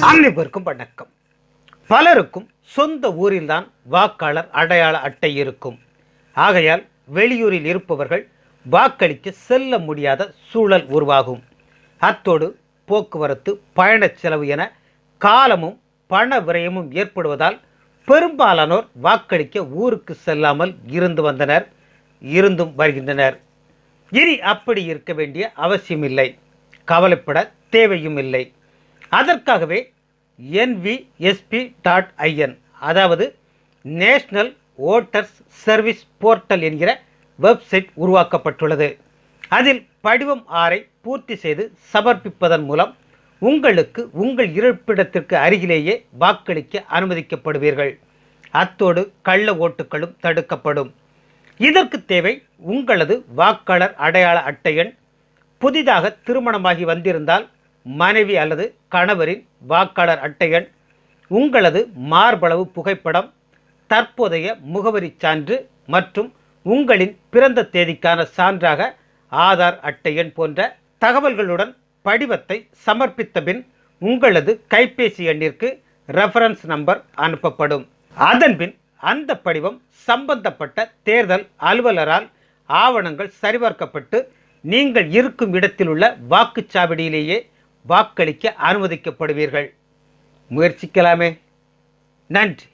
அனைவருக்கும் வணக்கம். பலருக்கும் சொந்த ஊரில்தான் வாக்காளர் அடையாள அட்டை இருக்கும். ஆகையால் வெளியூரில் இருப்பவர்கள் வாக்களிக்க செல்ல முடியாத சூழல் உருவாகும். அத்தோடு போக்குவரத்து பயணச் செலவு என காலமும் பண விரயமும் ஏற்படுவதால் பெரும்பாலானோர் வாக்களிக்க ஊருக்கு செல்லாமல் இருந்து வந்தனர் இருந்தும் வருகின்றனர். இனி அப்படி இருக்க வேண்டிய அவசியமில்லை. கவலைப்பட தேவையும் இல்லை. அதற்காகவே என்விஎஸ்பி டாட் ஐஎன் அதாவது நேஷ்னல் ஓட்டர்ஸ் சர்வீஸ் போர்ட்டல் என்கிற வெப்சைட் உருவாக்கப்பட்டுள்ளது. அதில் படிவம் ஆறை பூர்த்தி செய்து சமர்ப்பிப்பதன் மூலம் உங்களுக்கு உங்கள் இருப்பிடத்திற்கு அருகிலேயே வாக்களிக்க அனுமதிக்கப்படுவீர்கள். அத்தோடு கள்ள ஓட்டுகளும் தடுக்கப்படும். இதற்கு தேவை உங்களது வாக்காளர் அடையாள அட்டை எண். புதிதாக திருமணமாகி வந்திருந்தால் மனைவி அல்லது கணவரின் வாக்காளர் அட்டை எண் உங்களது மார்பளவு புகைப்படம் தற்போதைய முகவரி சான்று மற்றும் உங்களின் பிறந்த தேதிக்கான சான்றாக ஆதார் அட்டை எண் போன்ற தகவல்களுடன் படிவத்தை சமர்ப்பித்த பின் உங்களது கைபேசி எண்ணிற்கு ரெஃபரன்ஸ் நம்பர் அனுப்பப்படும். அதன்பின் அந்த படிவம் சம்பந்தப்பட்ட தேர்தல் அலுவலரால் ஆவணங்கள் சரிபார்க்கப்பட்டு நீங்கள் இருக்கும் இடத்தில் உள்ள வாக்குச்சாவடியிலேயே வாக்களிக்க அனுமதிக்கப்படுவீர்கள். முயற்சிக்கலாமே. நன்றி.